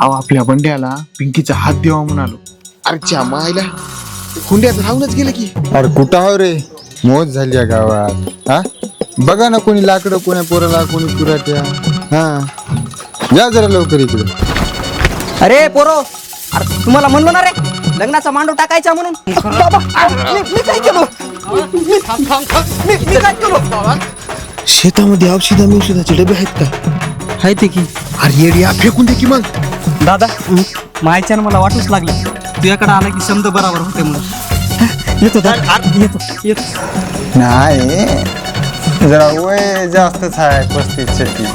अहो आपल्या बंड्याला पिंकीचा हात देवा म्हणालो. अरे च्या मायला. हुंड्यात राहूनच गेलं की. अरे कुठं आहो रे? मोज झाली या गावात. हा? बघा ना कोणी लाकडं कोण्या पोराला कोणी पुराट्या हा? या जरा लवकर इकडे. अरे पोरो अरे तुम्हाला म्हणलो ना रे लग्नाचा मांडव टाकायचा म्हणून. बाबा मी मी काय केलो? मी- मी- मी काय केलो? शेतामध्ये औषधा औषधाचे डबे आहेत का? हाय ते की. अरे येड्या फेकून दे की मग. दादा मायच्यानं मला वाटूच लागलं. तुझ्याकडे आला की शब्द बराबर होते म्हणून. येतो दादा येतो येतो. नाही. जरा वय जास्तच आहे पस्तीस छत्तीस.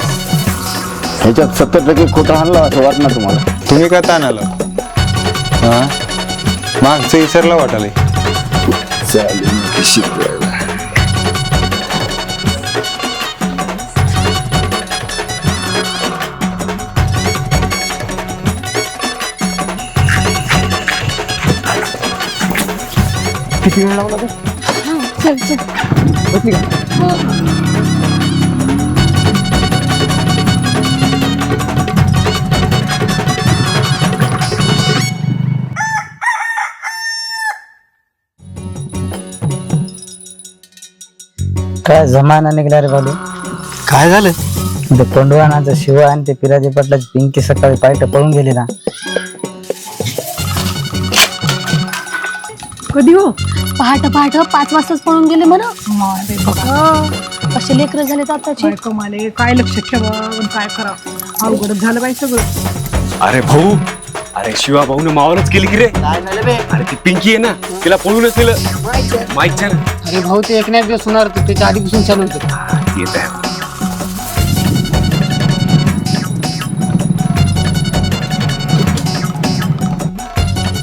ह्याच्यात सत्तर टक्के खोटं आणलं असं वाटणार तुम्हाला? तुम्ही का ताण आला हा? मागचं विसरला वाटाले चल चल. काय जमाना निघला रे बालू काय झालं? ते कोंडवानाचं शिव आणि ते पिराजी पटलाची पिंकी सकाळी पायट पळून गेली ना. कधी हो? पहाट पहाट पाच वाजताच पळून गेले म्हणा. कसे लेकर झाले आताचे? बायको माले काय लक्ष ठेवा आणि काय करा? अवघडच झालं बाई सगळं. अरे भाऊ अरे शिवा भाऊने मावरच केली की रे? अरे ती पिंकी आहे ना तिला पळूनच नेलं. माईकच्या ना अरे भाऊ ते एक दिवस होणार त्याच्या आधीपासून चालू होतं. ती येत आहे.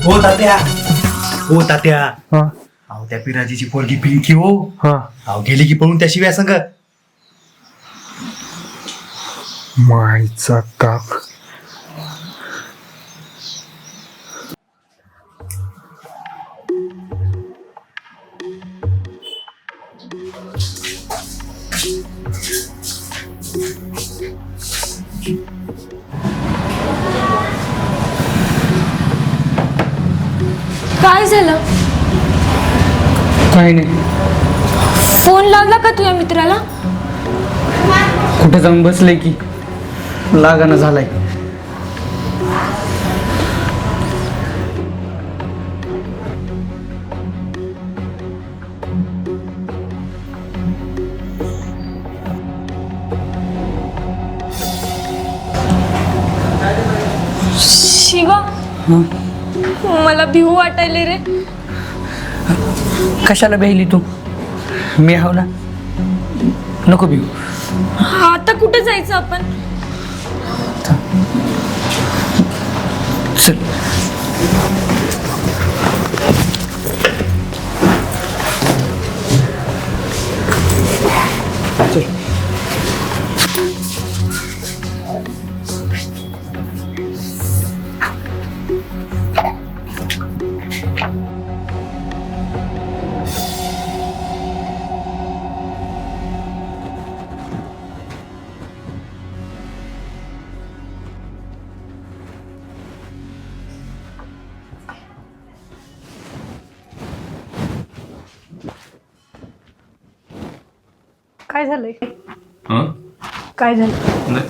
हो तात्या. हो तात्या. अहो त्या पिराजीची पोरगी पिंकी हो. अहो गेली की पळून त्या शिव्या संग. मायचा काक झालं? काही नाही. फोन लावला का तुझ्या मित्राला? कुठे जाऊन बसले की? लागाना झालाय. शिवा? मला भिऊ वाटायले रे. कशाला बेहली तू? मी हाव ना. नको भिऊ. आता कुठे जायचं आपण? काय झालंय? हं? काय झालं नाही.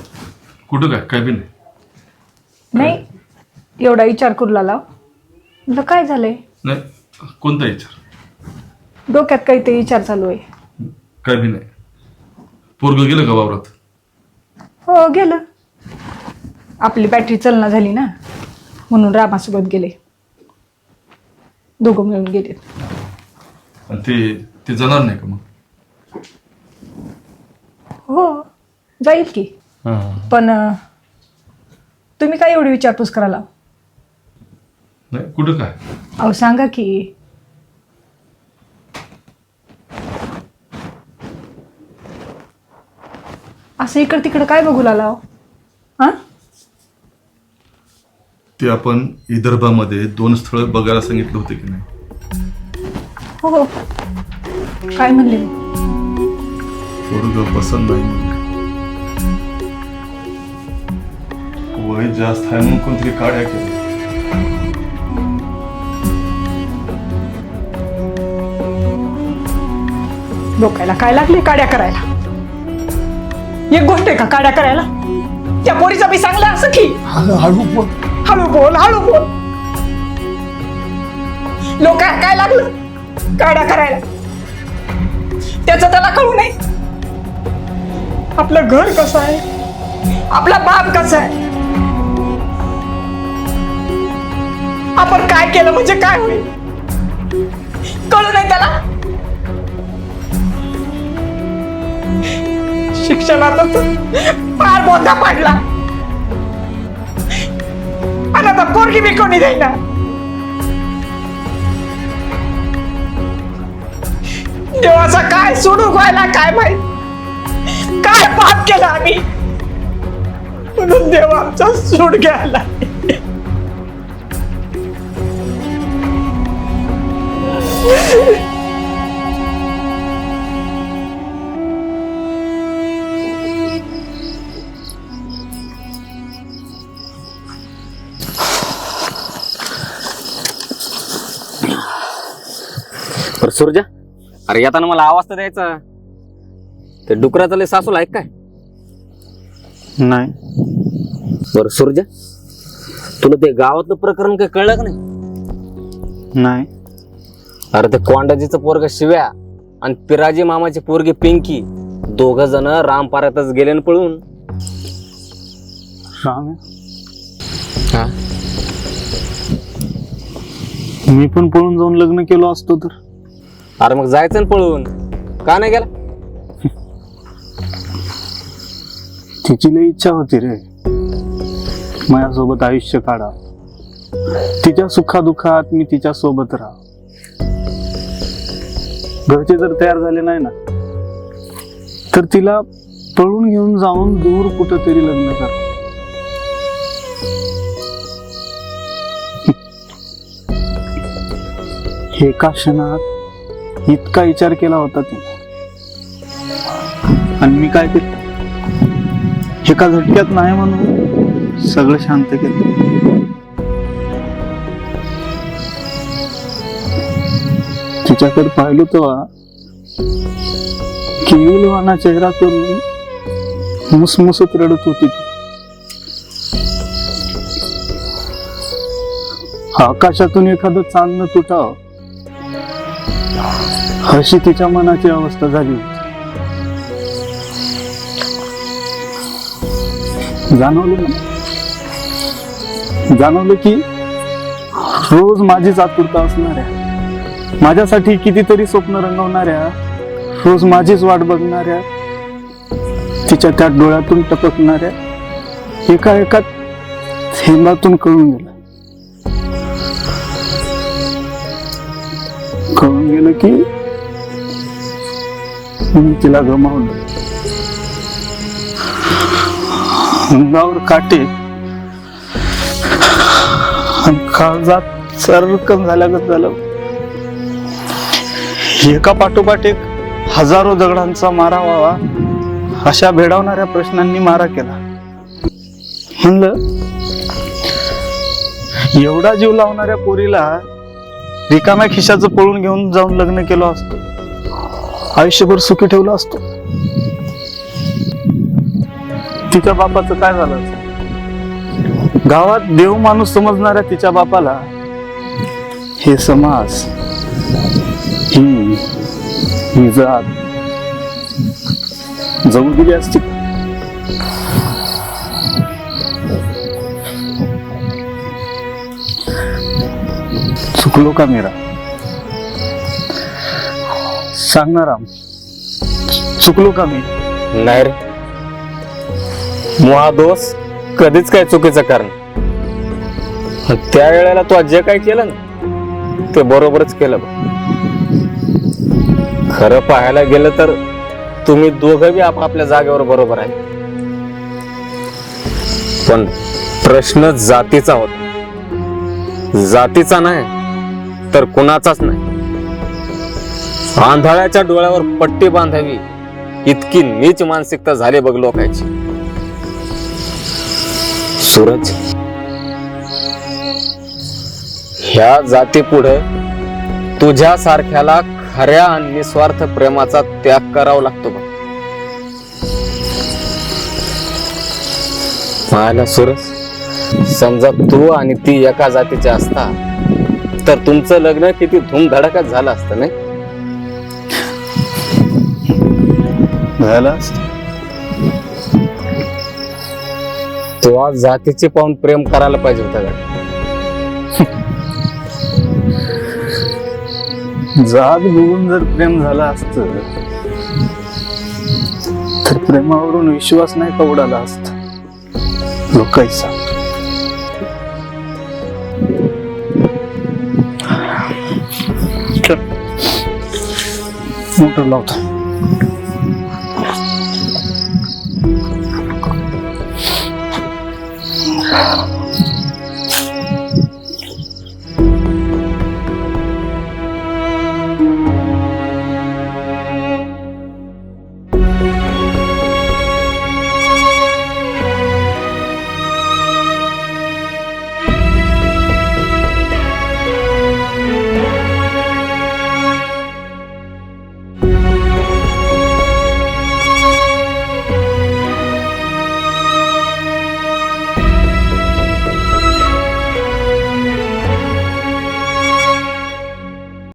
कुठं काय? काय बी नाही. नाही एवढा विचार करू लागला. म्हटलं काय झालंय? नाही. कोणता विचार? डोक्यात काहीतरी विचार चालू आहे. काय बी नाही पोरग गेलं का वावरात? हो गेलं. आपली बॅटरी चलना झाली ना. म्हणून रामासोबत गेले. दोघं मिळून गेले आणि ते ते जाणार नाही का मग? हो जाईल की. पण अं, तुम्ही काय एवढी विचारपूस करायला? नाही कुठं काय? अहो सांगा की. असं इकडं तिकडं काय बघू लागला हो? हा? ते आपण विदर्भामध्ये दोन स्थळ बघायला सांगितलं होते की नाही? हो हो. काय म्हणले? मी? पोरग पसंत नाही. वय जास्त आहे म्हणून कोणतरी काड्या केल्या. डोकायला काय लागले काड्या करायला? एक गोष्ट आहे का काड्या करायला? त्या पोरीचं मी सांगलं असं की? हळू बोल. हळू बोल हळू बोल. लोक काय लागलं? काड्या करायला. त्याचं त्याला कळू नये. आपलं घर कसं आहे? आपला बाप कसा आहे? आपण काय केलं म्हणजे काय होईल? कळू नाही त्याला? शिक्षणाचा फार मोठा पडला. आणि आता पोरगी बी कोणी देईना देवाचा काय सोडू व्हायला काय माहीत? काय पाप केला आम्ही? म्हणून देव आमचा सूड घ्यायला बरं सूर्जा अरे येताना मला आवाज तर द्यायचा. ते डुकराचं लय सासूला ऐक काय? नाही. बरं सूर्जा तुला ते गावातलं प्रकरण काही कळलं का नाही? नाही. अरे ते कोंडाजीचं पोरग शिव्या आणि पिराजी मामाची पोरगी पिंकी दोघ जण रामपाऱ्यातच गेले न पळून. राम हा? मी पण पळून जाऊन लग्न केलो असतो तर. अरे मग जायचं ना पळून. का नाही गेला? तिची लई इच्छा होती रे. माझ्यासोबत आयुष्य काढा. तिच्या सुखादुखात मी तिच्या सोबत राहा. घरचे जर तयार झाले नाही ना तर तिला पळून घेऊन जाऊन दूर कुठंतरी लग्न कर. एका क्षणात इतका विचार केला होता तिने. आणि मी काय केलं एका झटक्यात नाही म्हणून सगळं शांत केलं. तिच्याकडे पाहिलं तेव्हा किलवाना चेहरा करून मुसमुसत रडत होती. आकाशातून एखादं चांदणं तुटाव. अशी तिच्या मनाची अवस्था झाली. जाणवलं जाणवलं की रोज माझीच आतुरता असणाऱ्या माझ्यासाठी कितीतरी स्वप्न रंगवणाऱ्या रोज माझीच वाट बघणाऱ्या तिच्या त्या डोळ्यातून टपकणाऱ्या एका एका थेंबातून कळून गेलं. कळून गेलं की मी तिला गमावलं. अंगावर काटे. काळजात सरकम झाल्यागत झालं. एका पाठोपाठ एक हजारो दगडांचा मारा व्हावा अशा भेडावणाऱ्या प्रश्नांनी मारा केला. म्हणलं एवढा जीव लावणाऱ्या पोरीला रिकाम्या खिशाचं पळून घेऊन जाऊन लग्न केलं असतो. आयुष्यभर सुखी ठेवलं असतो. तिच्या बापाचं काय झालं? गावात देव माणूस समजणाऱ्या तिच्या बापाला हे समाज ही ही जात जाऊन दिली असती. चुकलो का मेरा? सांगणार चुकलो का मी? नाही रे. मुळा दोष कधीच काय चुकीचं कारण. त्यावेळेला त्या वेळेला तू जे काय केलं ना ते बरोबरच केलं खरं पाहायला गेलं तर तुम्ही दोघं बी आपापल्या जागेवर बरोबर आहे. पण प्रश्न जातीचा होता. जातीचा नाही तर कुणाचाच नाही. आंधळ्याच्या डोळ्यावर पट्टी बांधावी इतकी नीच मानसिकता झाली बघ लोकांची. सूरज ह्या जाती पुढे तुझ्या सारख्याला खऱ्या आणि निस्वार्थ प्रेमाचा त्याग करावा लागतो बघ. पाहायला सूरज समजा तू आणि ती एका जातीचे असता तर तुमचं लग्न किती धूमधडाक्यात झालं असतं नाही? झालं तो तेव्हा जातीचे पाहून प्रेम करायला पाहिजे होता का? जात बघून जर प्रेम झालं असत तर प्रेमावरून विश्वास नाही का उडाला असत? लोकांचा मोटर लावतो. Wow.